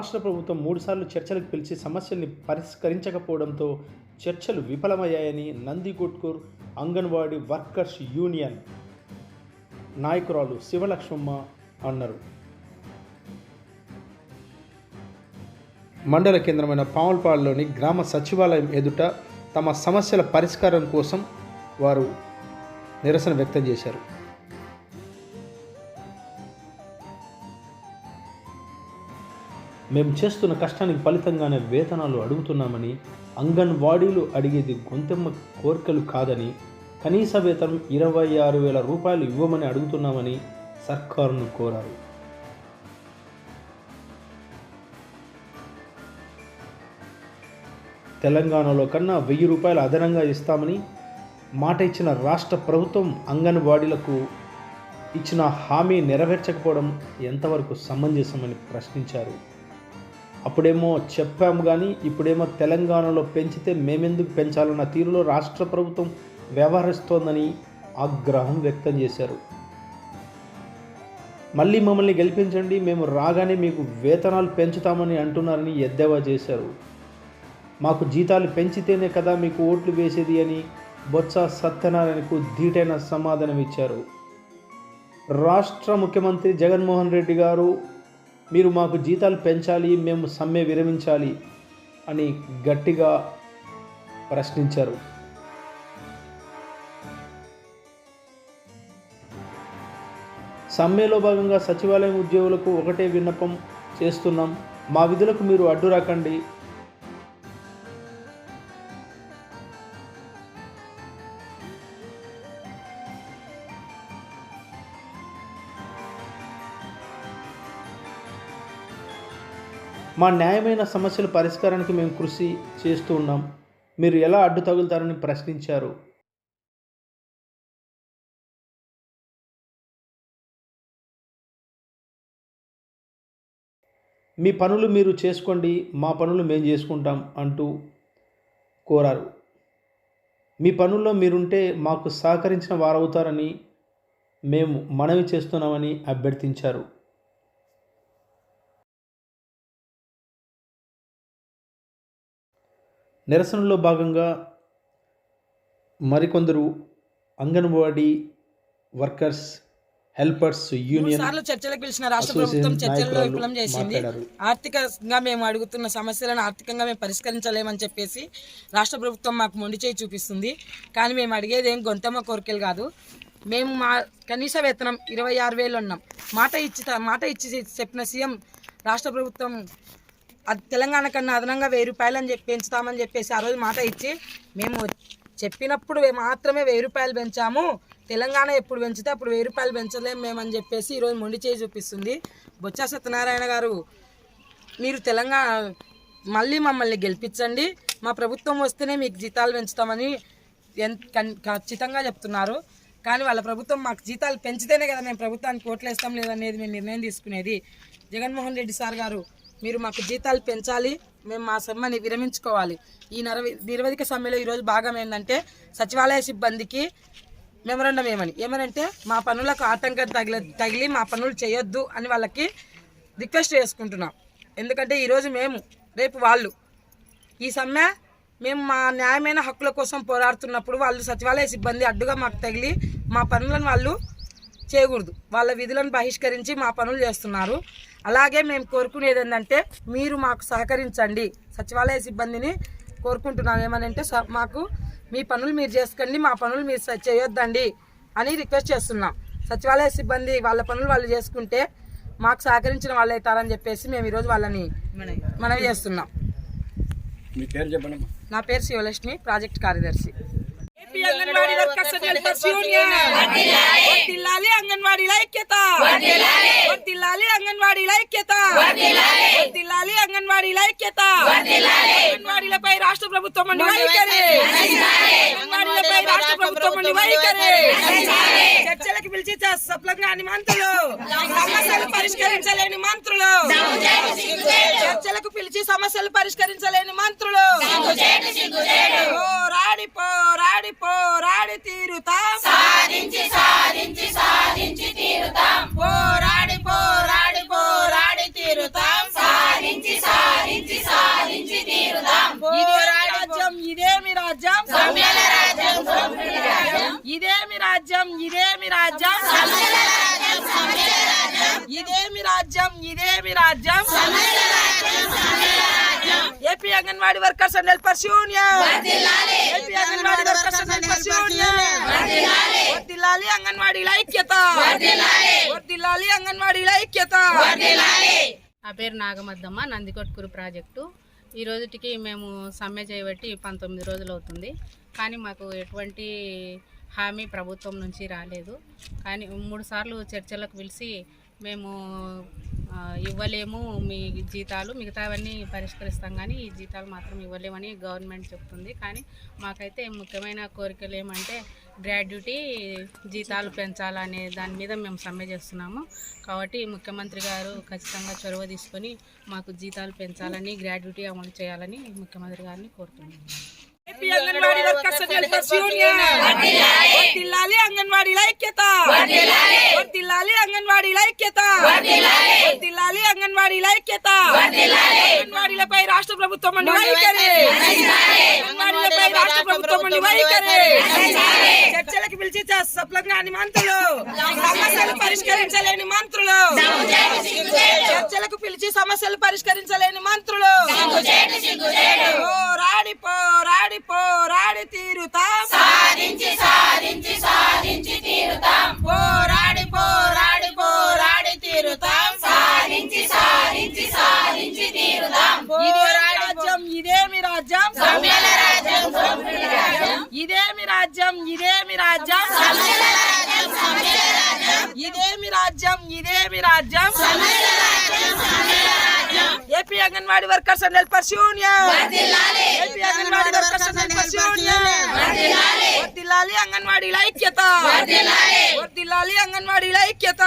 రాష్ట్ర ప్రభుత్వం మూడుసార్లు చర్చలకు పిలిచి సమస్యల్ని పరిష్కరించకపోవడంతో చర్చలు విఫలమయ్యాయని నందిగుట్కూర్ అంగన్వాడీ వర్కర్స్ యూనియన్ నాయకురాలు శివలక్ష్మమ్మ అన్నారు. మండల కేంద్రమైన పాములపాడులోని గ్రామ సచివాలయం ఎదుట తమ సమస్యల పరిష్కారం కోసం వారు నిరసన వ్యక్తం చేశారు. మేము చేస్తున్న కష్టానికి ఫలితంగానే వేతనాలు అడుగుతున్నామని అంగన్వాడీలు అడిగేది గొంతెమ్మ కోరికలు కాదని కనీస వేతనం ఇరవై ఆరు వేల రూపాయలు ఇవ్వమని అడుగుతున్నామని సర్కారును కోరారు. తెలంగాణలో కన్నా వెయ్యి రూపాయలు అదనంగా ఇస్తామని మాట ఇచ్చిన రాష్ట్ర ప్రభుత్వం అంగన్వాడీలకు ఇచ్చిన హామీ నెరవేర్చకపోవడం ఎంతవరకు సమంజసమని ప్రశ్నించారు. అప్పుడేమో చెప్పాము కానీ ఇప్పుడేమో తెలంగాణలో పెంచితే మేమెందుకు పెంచాలన్న తీరులో రాష్ట్ర ప్రభుత్వం వ్యవహరిస్తోందని ఆగ్రహం వ్యక్తం చేశారు. మళ్ళీ మమ్మల్ని గెలిపించండి మేము రాగానే మీకు వేతనాలు పెంచుతామని అంటున్నారని ఎద్దేవా చేశారు. మాకు జీతాలు పెంచితేనే కదా మీకు ఓట్లు వేసేది అని బొత్స సత్యనారాయణకు ధీటైన సమాధానం ఇచ్చారు రాష్ట్ర ముఖ్యమంత్రి జగన్మోహన్ రెడ్డి గారు మీరు మాకు జీతాలు పెంచాలి మేము సమ్మె విరమించాలి అని గట్టిగా ప్రశ్నించారు. సమ్మెలో భాగంగా సచివాలయం ఉద్యోగులకు ఒకటే విన్నపం చేస్తున్నాం. మా విధులకు మీరు అడ్డు రాకండి మా న్యాయమైన సమస్యల పరిష్కారానికి మేము కృషి చేస్తూ ఉన్నాం. మీరు ఎలా అడ్డు తగులుతారని ప్రశ్నించారు. మీ పనులు మీరు చేసుకోండి మా పనులు మేము చేసుకుంటాం అంటూ కోరారు. మీ పనుల్లో మీరుంటే మాకు సహకరించిన వారవుతారని మేము మనవి చేస్తున్నామని అభ్యర్థించారు. నిరసనలో భాగంగా మరికొందరు అంగన్వాడీ వర్కర్స్ హెల్పర్స్ యూనియన్ చర్చలకు పిలిచిన రాష్ట్ర ప్రభుత్వం చర్చల్లో విఫలం చేసింది. ఆర్థికంగా మేము అడుగుతున్న సమస్యలను ఆర్థికంగా మేము పరిష్కరించలేమని చెప్పేసి రాష్ట్ర ప్రభుత్వం మాకు మొండి చేయి చూపిస్తుంది. కానీ మేము అడిగేది ఏం గొంతమ్మ కోరికలు కాదు. మేము మా కనీస వేతనం ఇరవై ఆరు వేలు ఉన్నాం మాట ఇచ్చి మాట ఇచ్చి చెప్పిన సీఎం రాష్ట్ర ప్రభుత్వం అది తెలంగాణ కన్నా అదనంగా వెయ్యి రూపాయలు అని చెప్పి పెంచుతామని చెప్పేసి ఆ రోజు మాట ఇచ్చి మేము చెప్పినప్పుడు మాత్రమే వెయ్యి రూపాయలు పెంచాము. తెలంగాణ ఎప్పుడు పెంచితే అప్పుడు వెయ్యి రూపాయలు పెంచలేము మేము అని చెప్పేసి ఈరోజు మొండి చేయి చూపిస్తుంది. బొత్స సత్యనారాయణ గారు మీరు తెలంగాణ మళ్ళీ మమ్మల్ని గెలిపించండి. మా ప్రభుత్వం వస్తేనే మీకు జీతాలు పెంచుతామని ఎన్- కన్- ఖచ్చితంగా చెప్తున్నారు. కానీ వాళ్ళ ప్రభుత్వం మాకు జీతాలు పెంచితేనే కదా మేము ప్రభుత్వానికి ఓట్లేస్తాం లేదనేది మేము నిర్ణయం తీసుకునేది. జగన్మోహన్ రెడ్డి సార్ గారు మీరు మాకు జీతాలు పెంచాలి మేము మా సమ్మెని విరమించుకోవాలి. ఈ నరవి నిరవధిక సమ్మెలో ఈరోజు భాగం ఏంటంటే సచివాలయ సిబ్బందికి మెమరండం ఏమని? ఏమనంటే మా పనులకు ఆటంకం తగిలి తగిలి మా పనులు చేయొద్దు అని వాళ్ళకి రిక్వెస్ట్ చేసుకుంటున్నాం. ఎందుకంటే ఈరోజు మేము రేపు వాళ్ళు. ఈ సమ్మె మేము మా న్యాయమైన హక్కుల కోసం పోరాడుతున్నప్పుడు వాళ్ళు సచివాలయ సిబ్బంది అడ్డుగా మాకు తగిలి మా పనులను వాళ్ళు చేయకూడదు. వాళ్ళ విధులను బహిష్కరించి మా పనులు చేస్తున్నారు. అలాగే మేము కోరుకునేది ఏంటంటే మీరు మాకు సహకరించండి. సచివాలయ సిబ్బందిని కోరుకుంటున్నాం. ఏమనంటే స- మాకు మీ పనులు మీరు చేసుకోండి మా పనులు మీరు చేయొద్దండి అని రిక్వెస్ట్ చేస్తున్నాం. సచివాలయ సిబ్బంది వాళ్ళ పనులు వాళ్ళు చేసుకుంటే మాకు సహకరించిన వాళ్ళు అవుతారని చెప్పేసి మేము ఈరోజు వాళ్ళని మనవి చేస్తున్నాం. నా పేరు శివలక్ష్మి ప్రాజెక్ట్ కార్యదర్శి. అంగన్వాడీల ఐక్యత. వర్ధిల్లాలి అంగన్వాడీల ఐక్యత. వర్ధిల్లాలి అంగన్వాడీల ఐక్యత. అంగన్వాడీలపై రాష్ట్ర ప్రభుత్వం నుండి వైఖరి అంగన్వాడీలపై రాష్ట్ర ప్రభుత్వం నుండి వైఖరి చర్చలకు పిలిచి సప్లజ్ఞాని మంత్రులు. సమస్యలు పరిష్కరించలేని మంత్రులు. చర్చలకు పిలిచి సమస్యలు పరిష్కరించలేని మంత్రులు. పోరాడి పోరాడి పోరాడి తీరుతాం. సాధించి సాధించి రాజ్యం ఇదేమి రాజ్యం. ఇదేమి రాజ్యం ఇదేమి రాజ్యం. AP anganwadi workers and helpers union. AP anganwadi workers and helpers union. వర్దిల్లాలి అంగన్వాడీల ఐక్యత. వర్దిల్లాలి అంగన్వాడీల ఐక్యత. నా పేరు నాగమద్దమ్మ నందికొట్కూరు ప్రాజెక్టు. ఈ రోజుటికి మేము సమ్మె చేయబట్టి పంతొమ్మిది రోజులు అవుతుంది. కానీ మాకు ఎటువంటి హామీ ప్రభుత్వం నుంచి రాలేదు. కానీ మూడు సార్లు చర్చలకు పిలిచి మేము ఇవ్వలేము మీ జీతాలు మిగతావన్నీ పరిష్కరిస్తాం కానీ ఈ జీతాలు మాత్రం ఇవ్వలేమని గవర్నమెంట్ చెప్తుంది. కానీ మాకైతే ముఖ్యమైన కోరికలు ఏమంటే గ్రాడ్యుటీ జీతాలు పెంచాలనే దాని మీద మేము సమ్మె చేస్తున్నాము. కాబట్టి ముఖ్యమంత్రి గారు ఖచ్చితంగా చొరవ తీసుకొని మాకు జీతాలు పెంచాలని గ్రాడ్యుటీ అమలు చేయాలని ముఖ్యమంత్రి గారిని కోరుతున్నాము. అంగన్వాడీ వర్కర్స్ హెల్పర్స్ యూనియన్ వర్దిల్లాలి. అంగన్వాడీల ఐక్యత. వర్దిల్లాలి. అంగన్వాడీల ఐక్యత. వర్దిల్లాలి. అంగన్వాడీల ఐక్యత. అంగన్వాడీలపై రాష్ట్ర ప్రభుత్వం అండి వైఖరి. అంగన్వాడీలపై రాష్ట్ర ప్రభుత్వం అండి వైఖరి. చర్చలకు పిలిచి స్వప్నజ్ఞాని మంత్రులు. సమస్యలు పరిష్కరించలేని మంత్రులు. చర్చలకు పిలిచి సమస్యలు పరిష్కరించలేని మంత్రులు. తీరుతాం. సాధించి సాధించి సాధించి తీరుతాం. పోరాడి పోరాడి పోరాడి తీరుతాం. సాధించి సాధించి సాధించి తీరుతాం. ఇదేమి రాజ్యం ఇదేమి రాజ్యం. ఇదేమి రాజ్యం ఇదేమి రాజ్యం. ఇదేమి రాజ్యం ఇదేమి రాజ్యం. AP anganwadi workers and helpers union. అంగన్వాడీల ఐక్యత. వర్దిల్లాలి అంగన్వాడీల ఐక్యత.